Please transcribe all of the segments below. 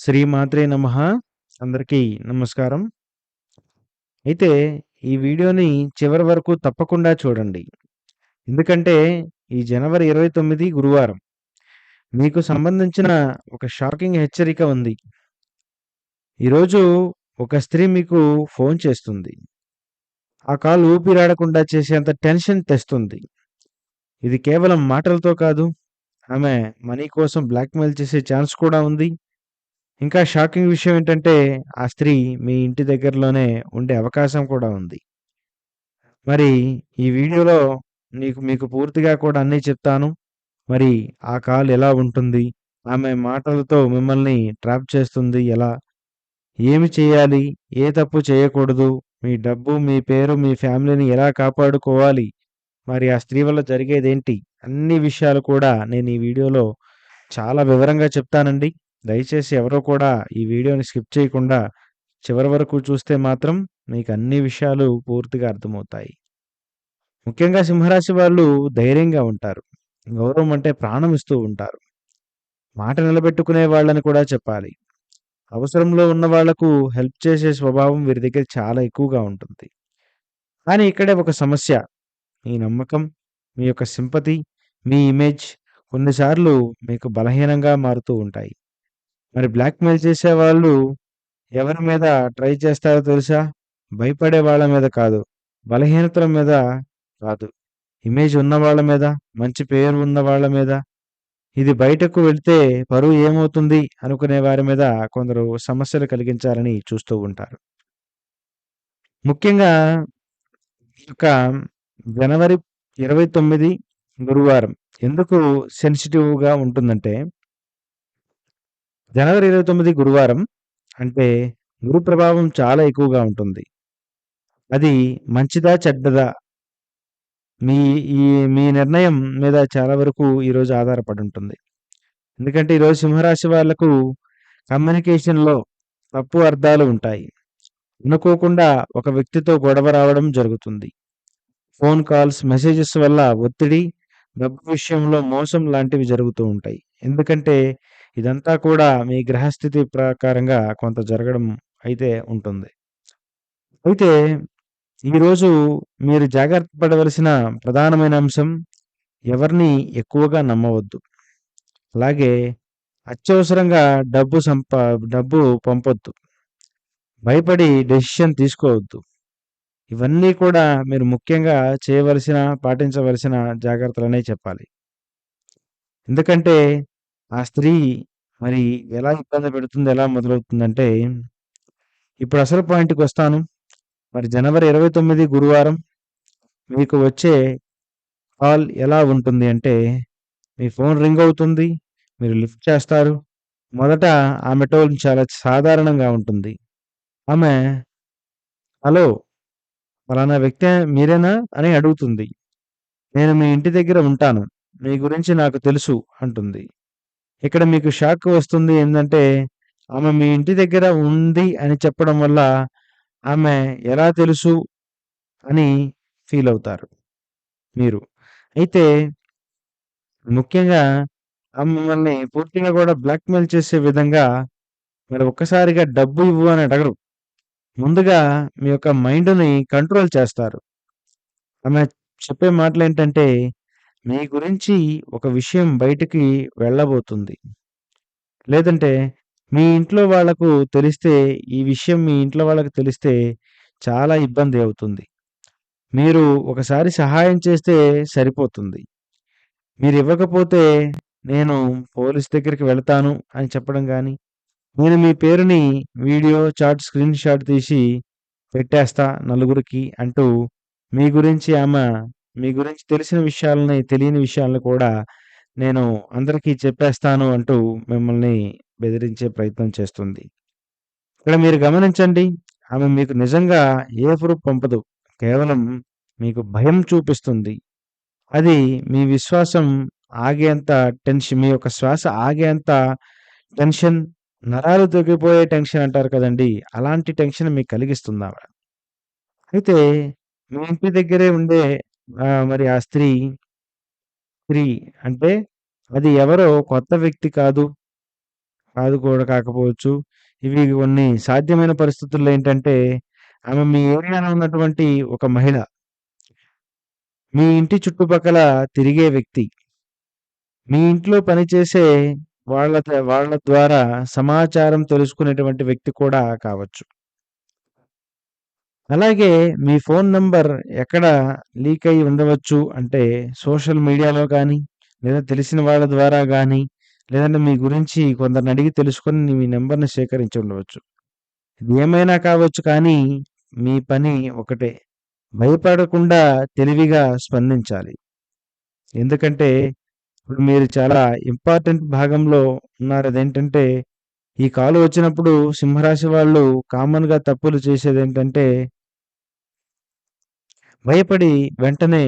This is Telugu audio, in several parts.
శ్రీమాత్రే నమ అందరికీ నమస్కారం. అయితే ఈ వీడియోని చివరి వరకు తప్పకుండా చూడండి. ఎందుకంటే ఈ జనవరి 29 గురువారం. మీకు సంబంధించిన ఒక షాకింగ్ హెచ్చరిక ఉంది. ఈరోజు ఒక స్త్రీ మీకు ఫోన్ చేస్తుంది. ఆ కాల్ ఊపిరాడకుండా చేసేంత టెన్షన్ తెస్తుంది. ఇది కేవలం మాటలతో కాదు. ఆమె మనీ కోసం బ్లాక్‌మెయిల్ చేసే ఛాన్స్ కూడా ఉంది. ఇంకా షాకింగ్ విషయం ఏంటంటే ఆ స్త్రీ మీ ఇంటి దగ్గరలోనే ఉండే అవకాశం కూడా ఉంది. మరి ఈ వీడియోలో నీకు మీకు పూర్తిగా కూడా అన్నీ చెప్తాను. మరి ఆ కాల్ ఎలా ఉంటుంది? ఆమె మాటలతో మిమ్మల్ని ట్రాప్ చేస్తుంది ఎలా? ఏమి చేయాలి? ఏ తప్పు చేయకూడదు? మీ డబ్బు, మీ పేరు, మీ ఫ్యామిలీని ఎలా కాపాడుకోవాలి? మరి ఆ స్త్రీ వల్ల జరిగేదేంటి? అన్ని విషయాలు కూడా నేను ఈ వీడియోలో చాలా వివరంగా చెప్తానండి. దయచేసి ఎవరో కూడా ఈ వీడియోని స్కిప్ చేయకుండా చివరి వరకు చూస్తే మాత్రం మీకు అన్ని విషయాలు పూర్తిగా అర్థమవుతాయి. ముఖ్యంగా సింహరాశి వాళ్ళు ధైర్యంగా ఉంటారు. గౌరవం అంటే ప్రాణం ఇస్తూ ఉంటారు. మాట నిలబెట్టుకునే వాళ్ళని కూడా చెప్పాలి. అవసరంలో ఉన్న వాళ్ళకు హెల్ప్ చేసే స్వభావం వీరి దగ్గర చాలా ఎక్కువగా ఉంటుంది. కానీ ఇక్కడే ఒక సమస్య. మీ నమ్మకం, మీ యొక్క సింపతి, మీ ఇమేజ్ కొన్నిసార్లు మీకు బలహీనంగా మారుతూ ఉంటాయి. మరి బ్లాక్‌మెయిల్ చేసేవాళ్ళు ఎవరి మీద ట్రై చేస్తారో తెలుసా? భయపడే వాళ్ళ మీద కాదు. బలహీనతల మీద కాదు. ఇమేజ్ ఉన్న వాళ్ళ మీద, మంచి పేరు ఉన్న వాళ్ళ మీద, ఇది బయటకు వెళ్తే పరువు ఏమవుతుంది అనుకునే వారి మీద కొందరు సమస్యలు కలిగించాలని చూస్తూ ఉంటారు. ముఖ్యంగా ఒక యొక్క జనవరి 29 గురువారం ఎందుకు సెన్సిటివ్‌గా ఉంటుందంటే జనవరి 29 గురువారం అంటే గురు ప్రభావం చాలా ఎక్కువగా ఉంటుంది. అది మంచిదా? చెడ్డదా? మీ ఈ మీ నిర్ణయం మీద చాలా వరకు ఈరోజు ఆధారపడి ఉంటుంది. ఎందుకంటే ఈరోజు సింహరాశి వాళ్ళకు కమ్యూనికేషన్‌లో తప్పు అర్థాలు ఉంటాయి. అనుకోకుండా ఒక వ్యక్తితో గొడవ రావడం జరుగుతుంది. ఫోన్ కాల్స్, మెసేజెస్ వల్ల ఒత్తిడి, డబ్బు విషయంలో మోసం లాంటివి జరుగుతూ ఉంటాయి. ఎందుకంటే ఇదంతా కూడా మీ గ్రహస్థితి ప్రకారంగా కొంత జరగడం అయితే ఉంటుంది. అయితే ఈరోజు మీరు జాగ్రత్త పడవలసిన ప్రధానమైన అంశం ఎవరిని ఎక్కువగా నమ్మవద్దు. అలాగే అత్యవసరంగా డబ్బు సంపా డబ్బు పంపొద్దు. భయపడి డెసిషన్ తీసుకోవద్దు. ఇవన్నీ కూడా మీరు ముఖ్యంగా చేయవలసిన, పాటించవలసిన జాగ్రత్తలనే చెప్పాలి. ఎందుకంటే ఆ స్త్రీ మరి ఎలా ఇబ్బంది పెడుతుంది, ఎలా మొదలవుతుందంటే ఇప్పుడు అసలు పాయింట్కి వస్తాను మరి జనవరి 29 గురువారం మీకు వచ్చే కాల్ ఎలా ఉంటుంది అంటే మీ ఫోన్ రింగ్ అవుతుంది. మీరు లిఫ్ట్ చేస్తారు. మొదట ఆమె టోన్ చాలా సాధారణంగా ఉంటుంది. ఆమె హలో! ఫలానా వ్యక్తి మీరేనా? అని అడుగుతుంది. నేను మీ ఇంటి దగ్గర ఉంటాను. మీ గురించి నాకు తెలుసు అంటుంది. ఇక్కడ మీకు షాక్ వస్తుంది ఏంటంటే ఆమె మీ ఇంటి దగ్గర ఉంది అని చెప్పడం వల్ల ఆమె ఎలా తెలుసు అని ఫీల్ అవుతారు మీరు. అయితే ముఖ్యంగా ఆమె మిమ్మల్ని పూర్తిగా కూడా బ్లాక్‌మెయిల్ చేసే విధంగా మరి ఒక్కసారిగా డబ్బు ఇవ్వు అని అడగరు. ముందుగా మీ యొక్క మైండ్‌ని కంట్రోల్ చేస్తారు. ఆమె చెప్పే మాటలు ఏంటంటే మీ గురించి ఒక విషయం బయటికి వెళ్ళబోతుంది. లేదంటే మీ ఇంట్లో వాళ్ళకు తెలిస్తే ఈ విషయం మీ ఇంట్లో వాళ్ళకి తెలిస్తే చాలా ఇబ్బంది అవుతుంది. మీరు ఒకసారి సహాయం చేస్తే సరిపోతుంది. మీరు ఇవ్వకపోతే నేను పోలీస్ దగ్గరికి వెళ్తాను అని చెప్పడం కానీ నేను మీ పేరుని వీడియో, చాట్ స్క్రీన్ షాట్ తీసి పెట్టేస్తా నలుగురికి అంటూ మీ గురించి ఆమె మీ గురించి తెలిసిన విషయాలని, తెలియని విషయాలను కూడా నేను అందరికీ చెప్పేస్తాను అంటూ మిమ్మల్ని బెదిరించే ప్రయత్నం చేస్తుంది. ఇక్కడ మీరు గమనించండి. ఆమె మీకు నిజంగా ఏ ప్రూఫ్ పంపదు. కేవలం మీకు భయం చూపిస్తుంది. అది మీ విశ్వాసం ఆగేంత టెన్షన్ మీ యొక్క శ్వాస ఆగేంత టెన్షన్, నరాలు తొగిపోయే టెన్షన్ అంటారు కదండి అలాంటి టెన్షన్ మీకు కలిగిస్తుందామె. అయితే మీ ఇంటి దగ్గరే ఉండే మరి ఆ స్త్రీ స్త్రీ అంటే అది ఎవరో కొత్త వ్యక్తి కాదు. కాదు కూడా కాకపోవచ్చు. ఇవి కొన్ని సాధ్యమైన పరిస్థితుల్లో ఏంటంటే, ఆమె మీ ఏరియాలో ఉన్నటువంటి ఒక మహిళ. మీ ఇంటి చుట్టుపక్కల తిరిగే వ్యక్తి. మీ ఇంట్లో పనిచేసే వాళ్ళ వాళ్ళ ద్వారా సమాచారం తెలుసుకునేటువంటి వ్యక్తి కూడా కావచ్చు. అలాగే మీ ఫోన్ నంబర్ ఎక్కడ లీక్ అయ్యి ఉండవచ్చు అంటే, సోషల్ మీడియాలో కానీ లేదా తెలిసిన వాళ్ళ ద్వారా కానీ లేదంటే మీ గురించి కొందరిని అడిగి తెలుసుకొని మీ నెంబర్ని సేకరించి ఉండవచ్చు. ఇది ఏమైనా కావచ్చు కానీ, మీ పని ఒకటే. భయపడకుండా తెలివిగా స్పందించాలి. ఎందుకంటే, ఇప్పుడు మీరు చాలా ఇంపార్టెంట్ భాగంలో ఉన్నారు. అదేంటంటే, ఈ కాల్ వచ్చినప్పుడు సింహరాశి వాళ్ళు కామన్‌గా తప్పులు చేసేదేంటంటే భయపడి వెంటనే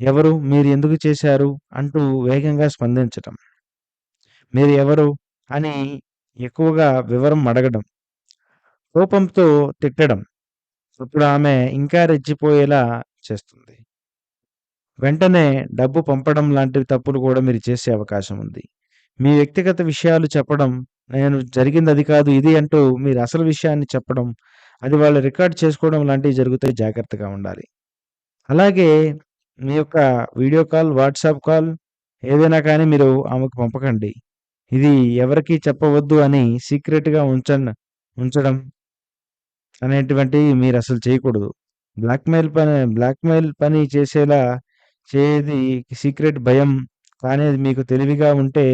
ఎవరు? మీరు ఎందుకు చేశారు? అంటూ వేగంగా స్పందించటం. మీరు ఎవరు? అని ఎక్కువగా వివరం అడగడం. కోపంతో తిట్టడం. ఇప్పుడు ఆమె ఇంకా రెచ్చిపోయేలా చేస్తుంది. వెంటనే డబ్బు పంపడం లాంటి తప్పులు కూడా మీరు చేసే అవకాశం ఉంది. మీ వ్యక్తిగత విషయాలు చెప్పడం, నేను జరిగింది అది కాదు ఇది అంటూ మీరు అసలు విషయాన్ని చెప్పడం, అది వాళ్ళు రికార్డ్ చేసుకోవడం లాంటివి జరుగుతాయి జాగ్రత్తగా ఉండాలి. అలాగే మీ యొక్క వీడియో కాల్, వాట్సాప్ కాల్ ఏదైనా కానీ మీరు ఆమెకు పంపకండి. ఇది ఎవరికీ చెప్పవద్దు అని సీక్రెట్‌గా ఉంచన్ ఉంచడం అనేటువంటివి మీరసలు చేయకూడదు. బ్లాక్‌మెయిల్ పని బ్లాక్‌మెయిల్ పని చేసేలా చేయది సీక్రెట్ భయం కానీ అది మీకు తెలివిగా ఉంటే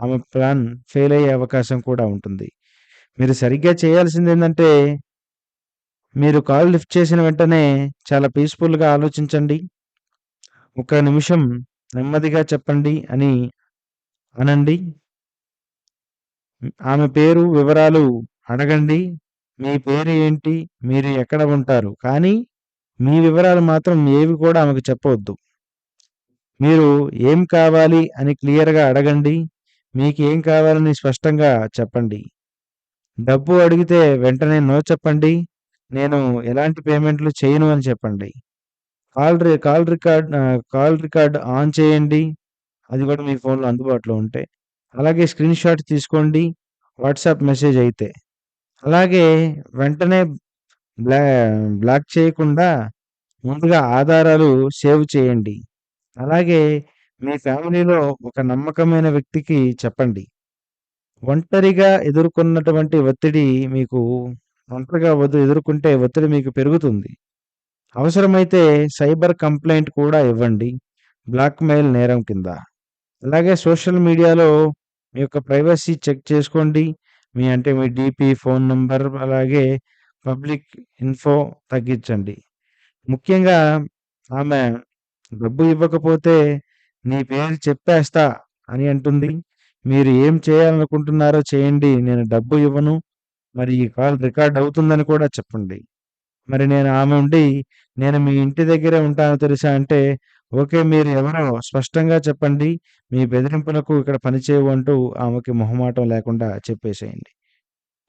ఆమె ప్లాన్ ఫెయిల్ అయ్యే అవకాశం కూడా ఉంటుంది. మీరు సరిగ్గా చేయాల్సిందేందంటే మీరు కాల్ లిఫ్ట్ చేసిన వెంటనే చాలా పీస్‌ఫుల్‌గా ఆలోచించండి. ఒక నిమిషం నెమ్మదిగా చెప్పండి అని అనండి. ఆమె పేరు, వివరాలు అడగండి. మీ పేరు ఏంటి? మీరు ఎక్కడ ఉంటారు? కానీ మీ వివరాలు మాత్రం ఏవి కూడా ఆమెకు చెప్పవద్దు. మీరు ఏం కావాలి అని క్లియర్‌గా అడగండి. మీకు ఏం కావాలని స్పష్టంగా చెప్పండి. డబ్బు అడిగితే వెంటనే నో చెప్పండి. నేను ఎలాంటి పేమెంట్‌లు చేయను అని చెప్పండి. కాల్ రి call record call record on చేయండి. అది కూడా మీ ఫోన్‌లో అందుబాటులో ఉంటే. అలాగే స్క్రీన్ షాట్ తీసుకోండి. వాట్సాప్ మెసేజ్ అయితే. అలాగే వెంటనే బ్లా బ్లాక్ చేయకుండా ముందుగా ఆధారాలు సేవ్ చేయండి. అలాగే మీ ఫ్యామిలీలో ఒక నమ్మకమైన వ్యక్తికి చెప్పండి. ఒంటరిగా ఎదుర్కొన్నటువంటి ఒత్తిడి మీకు ఒంటరిగా వద్దు ఎదుర్కొంటే ఒత్తిడి మీకు పెరుగుతుంది. అవసరమైతే సైబర్ కంప్లైంట్ కూడా ఇవ్వండి. బ్లాక్‌మెయిల్ నేరం కింద. అలాగే సోషల్ మీడియాలో మీ యొక్క ప్రైవసీ చెక్ చేసుకోండి. మీ అంటే మీ డీపీ, ఫోన్ నంబర్ అలాగే పబ్లిక్ ఇన్ఫో తగ్గించండి. ముఖ్యంగా ఆమె డబ్బు ఇవ్వకపోతే నీ పేరు చెప్పేస్తా అని అంటుంది. మీరు ఏం చేయాలనుకుంటున్నారో చేయండి. నేను డబ్బు ఇవ్వను. మరి ఈ కాల్ రికార్డ్ అవుతుందని కూడా చెప్పండి. మరి నేను ఆమె ఉండి నేను మీ ఇంటి దగ్గరే ఉంటానో తెలుసా అంటే, ఓకే. మీరు ఎవరో స్పష్టంగా చెప్పండి. మీ బెదిరింపులకు ఇక్కడ పనిచేయవు అంటూ ఆమెకి మొహమాటం లేకుండా చెప్పేసేయండి.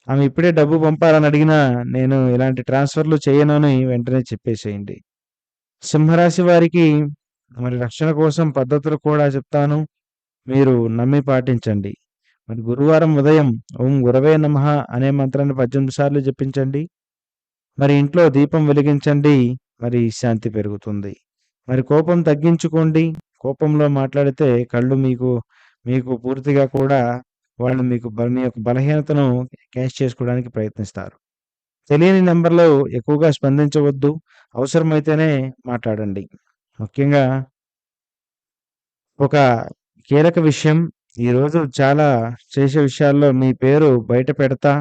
ఆమె ఇప్పుడే డబ్బు పంపాలని అడిగినా నేను ఇలాంటి ట్రాన్స్‌ఫర్‌లు చేయను అని వెంటనే చెప్పేసేయండి. సింహరాశి వారికి మరి రక్షణ కోసం పద్ధతులు కూడా చెప్తాను. మీరు నమ్మి పాటించండి. మరి గురువారం ఉదయం ఓం గురవే నమః అనే మంత్రాన్ని 18 సార్లు జపించండి. మరి ఇంట్లో దీపం వెలిగించండి. మరి శాంతి పెరుగుతుంది. మరి కోపం తగ్గించుకోండి. కోపంలో మాట్లాడితే కళ్ళు మీకు మీకు పూర్తిగా కూడా వాళ్ళు మీకు మీ యొక్క బలహీనతను క్యాష్ చేసుకోవడానికి ప్రయత్నిస్తారు. తెలియని నెంబర్లో ఎక్కువగా స్పందించవద్దు. అవసరమైతేనే మాట్లాడండి. ముఖ్యంగా ఒక కీలక విషయం ఈరోజు చాలా చేసే విషయాల్లో మీ పేరు బయట పెడతా,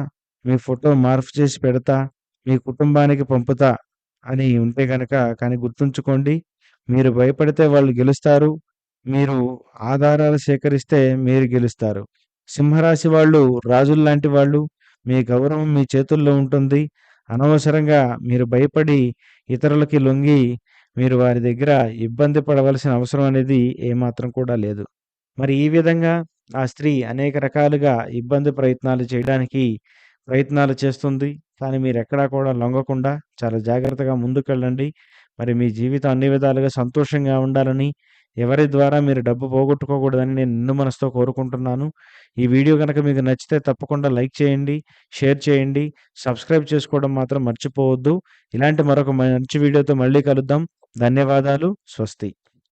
మీ ఫోటో మార్పు చేసి పెడతా, మీ కుటుంబానికి పంపుతా అని ఉంటే కనుక కానీ గుర్తుంచుకోండి. మీరు భయపడితే వాళ్ళు గెలుస్తారు. మీరు ఆధారాలు సేకరిస్తే మీరు గెలుస్తారు. సింహరాశి వాళ్ళు రాజుల్లాంటి వాళ్ళు. మీ గౌరవం మీ చేతుల్లో ఉంటుంది. అనవసరంగా మీరు భయపడి ఇతరులకి లొంగి మీరు వారి దగ్గర ఇబ్బంది పడవలసిన అవసరం అనేది ఏమాత్రం కూడా లేదు. మరి ఈ విధంగా ఆ స్త్రీ అనేక రకాలుగా ఇబ్బంది ప్రయత్నాలు చేయడానికి ప్రయత్నాలు చేస్తుంది. కానీ మీరు ఎక్కడా కూడా లొంగకుండా చాలా జాగ్రత్తగా ముందుకెళ్ళండి. మరి మీ జీవితం అన్ని విధాలుగా సంతోషంగా ఉండాలని, ఎవరి ద్వారా మీరు డబ్బు పోగొట్టుకోకూడదని నేను నిన్ను మనసుతో కోరుకుంటున్నాను. ఈ వీడియో కనుక మీకు నచ్చితే తప్పకుండా లైక్ చేయండి, షేర్ చేయండి, సబ్స్క్రైబ్ చేసుకోవడం మాత్రం మర్చిపోవద్దు. ఇలాంటి మరొక మంచి వీడియోతో మళ్ళీ కలుద్దాం. ధన్యవాదాలు. స్వస్తి.